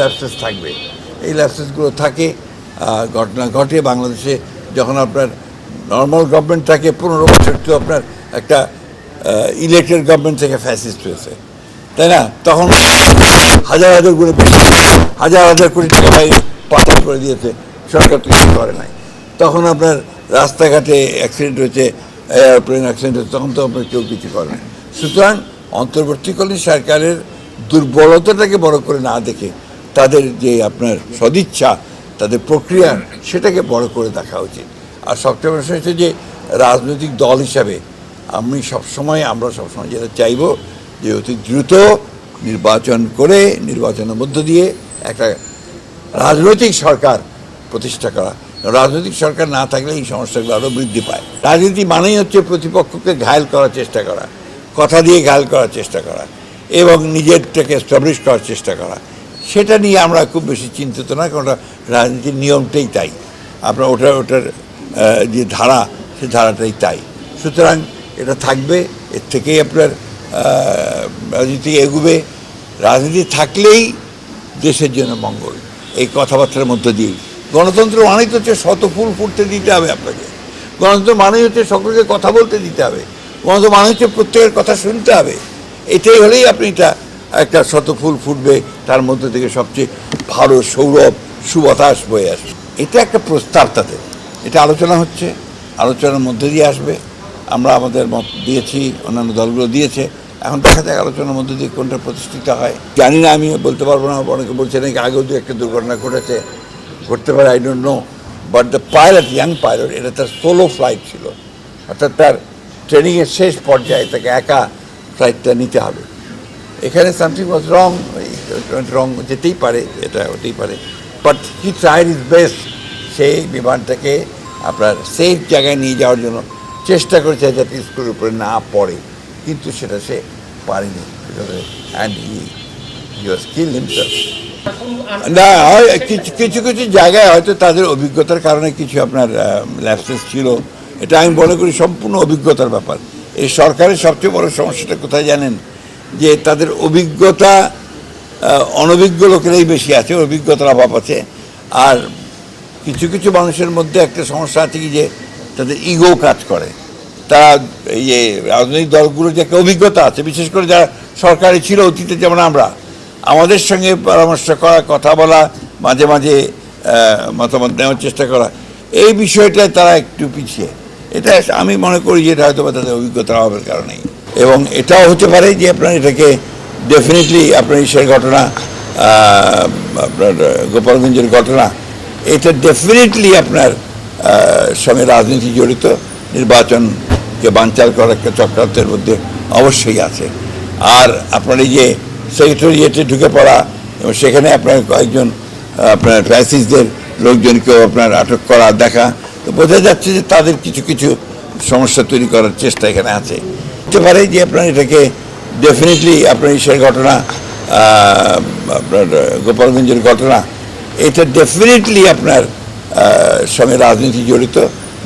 Lapses থাকবে। এই ল্যাপসেসগুলো থাকে ঘটনা ঘটে বাংলাদেশে যখন আপনার নর্মাল গভর্নমেন্ট থাকে, পনেরো বছর তো আপনার একটা ইলেক্টেড গভর্নমেন্ট থেকে ফ্যাসিস্ট হয়েছে। তাই না? তখন হাজার হাজার করে হাজার হাজার কোটি টাকা বাইরে পাচার করে দিয়েছে, সরকার তো কিছু করে নাই। তখন আপনার রাস্তাঘাটে অ্যাক্সিডেন্ট হয়েছে এয়ারপ্লেন অ্যাক্সিডেন্ট হয়েছে, তখন তো আপনার কেউ কিছু করে না সুতরাং অন্তর্বর্তীকালীন সরকারের দুর্বলতাটাকে বড় করে না দেখে তাদের যে আপনার সদিচ্ছা, তাদের প্রক্রিয়া, সেটাকে বড় করে দেখা উচিত। আর সবচেয়ে বড় হচ্ছে যে, রাজনৈতিক দল হিসাবে আমি সবসময়, আমরা সবসময় যেটা চাইব যে অতি দ্রুত নির্বাচন করে, নির্বাচনের মধ্য দিয়ে একটা রাজনৈতিক সরকার প্রতিষ্ঠা করা। রাজনৈতিক সরকার না থাকলে এই সমস্যাগুলো আরও বৃদ্ধি পায়। রাজনীতি মানেই হচ্ছে প্রতিপক্ষকে ঘায়ল করার চেষ্টা করা, কথা দিয়ে ঘায়ল করার চেষ্টা করা, এবং নিজেরটাকে এস্টাবলিশ করার চেষ্টা করা। সেটা নিয়ে আমরা খুব বেশি চিন্তিত না, কারণ রাজনীতির নিয়মটাই তাই। আপনার ওটা ওটার যে ধারা, সে ধারাটাই তাই। সুতরাং এটা থাকবে, এর থেকেই আপনার রাজনীতি এগুবে। রাজনীতি থাকলেই দেশের জন্য মঙ্গল। এই কথাবার্তার মধ্য দিয়েই গণতন্ত্র মানেই তো হচ্ছে শত ফুল ফুটতে দিতে হবে আপনাকে। গণতন্ত্র মানেই হচ্ছে সকলকে কথা বলতে দিতে হবে। গণতন্ত্র মানে হচ্ছে প্রত্যেকের কথা শুনতে হবে। এটাই হলেই আপনি এটা একটা শত ফুল ফুটবে, তার মধ্যে থেকে সবচেয়ে ভালো সৌরভ, সুবাতাস বয়ে আসবে। এটা একটা প্রস্তাব তাদের। এটা আলোচনা হচ্ছে, আলোচনার মধ্যে দিয়ে আসবে। আমরা আমাদের মত দিয়েছি, অন্যান্য দলগুলো দিয়েছে। এখন দেখা যাক আলোচনার মধ্যে দিয়ে কোনটা প্রতিষ্ঠিত হয়। জানি না, আমি বলতে পারব না, অনেকে বলছে নাকি আগেও দু একটা দুর্ঘটনা ঘটেছে। ঘটতে পারে I don't know but the pilot young pilot এটা তার সোলো ফ্লাইট ছিল। অর্থাৎ তার ট্রেনিংয়ের শেষ পর্যায়ে তাকে একা ফ্লাইটটা নিতে হবে। এখানে সামথিং ওয়াজ রং রং যেতেই পারে, এটা হতেই পারে। But he tried is best সেই বিমানটাকে আপনার সেফ জায়গায় নিয়ে যাওয়ার জন্য চেষ্টা করেছে যাতে স্কুলের উপরে না পড়ে। কিন্তু সেটা সে পারেনি and he he was kill himself না কিছু কিছু কিছু জায়গায় হয়তো তাদের অভিজ্ঞতার কারণে কিছু আপনার ল্যাপসেস ছিল। এটা আমি মনে করি সম্পূর্ণ অভিজ্ঞতার ব্যাপার। এই সরকারের সবচেয়ে বড় সমস্যাটা কোথায় জানেন? যে তাদের অভিজ্ঞতা অনভিজ্ঞ লোকেরাই বেশি আছে, অভিজ্ঞতার অভাব আছে। আর কিছু কিছু মানুষের মধ্যে একটা সমস্যা আছে কি যে তাদের ইগো কাজ করে। তারা এই যে রাজনৈতিক দলগুলোর যে একটা অভিজ্ঞতা আছে, বিশেষ করে যারা সরকারি ছিল, অতীতে যেমন আমরা, আমাদের সঙ্গে পরামর্শ করা, কথা বলা, মাঝে মাঝে মতামত নেওয়ার চেষ্টা করা, এই বিষয়টায় তারা একটু পিছিয়ে। এটা আমি মনে করি যে এটা হয়তো তাদের অভিজ্ঞতার অভাবের কারণেই। এবং এটাও হতে পারে যে আপনার এটাকে ডেফিনেটলি আপনার ইসের ঘটনা আপনার গোপালগঞ্জের ঘটনা, এটা ডেফিনেটলি আপনার সঙ্গে রাজনীতি জড়িত, নির্বাচনকে বানচাল করার একটা চক্রান্তের মধ্যে অবশ্যই আছে। আর আপনার এই যে সেক্রেটারিয়েটে ঢুকে পড়া, এবং সেখানে আপনার কয়েকজন, আপনার ফ্যাসিসদের লোকজনকেও আপনার আটক করা, দেখা, তো বোঝা যাচ্ছে যে তাদের কিছু কিছু সমস্যা তৈরি করার চেষ্টা এখানে আছে। হতে পারে যে আপনার এটাকে ডেফিনেটলি আপনার ঈশ্বরের ঘটনা আপনার গোপালগঞ্জের ঘটনা, এটা ডেফিনেটলি আপনার সঙ্গে রাজনীতি জড়িত,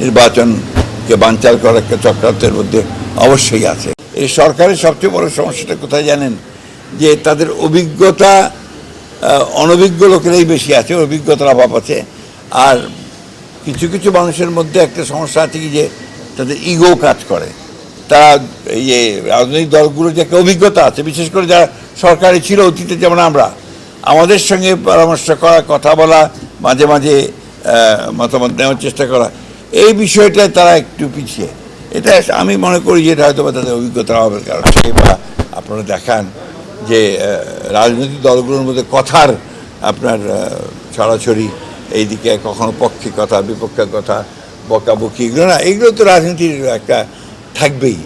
নির্বাচনকে বানচাল করার একটা চক্রান্তের মধ্যে অবশ্যই আছে। এই সরকারের সবচেয়ে বড় সমস্যাটা কোথায় জানেন? যে তাদের অভিজ্ঞতা অনভিজ্ঞ লোকেরাই বেশি আছে, অভিজ্ঞতার অভাব আছে। আর কিছু কিছু মানুষের মধ্যে একটা সমস্যা আছে কি যে তাদের ইগো কাজ করে। তারা ইয়ে রাজনৈতিক দলগুলোর যে একটা অভিজ্ঞতা আছে, বিশেষ করে যারা সরকারি ছিল অতীতে, যেমন আমরা, আমাদের সঙ্গে পরামর্শ করা, কথা বলা, মাঝে মাঝে মতামত নেওয়ার চেষ্টা করা, এই বিষয়টায় তারা একটু পিছিয়ে। এটা আমি মনে করি যে এটা হয়তো বা তাদের অভিজ্ঞতার অভাবের কারণে বা আপনারা দেখান যে রাজনৈতিক দলগুলোর মধ্যে কথার আপনার ছড়াছড়ি, এইদিকে কখনো পক্ষে কথা, বিপক্ষে কথা, বকাবকি, এগুলো না, এগুলো তো রাজনীতির একটা থাকবেই।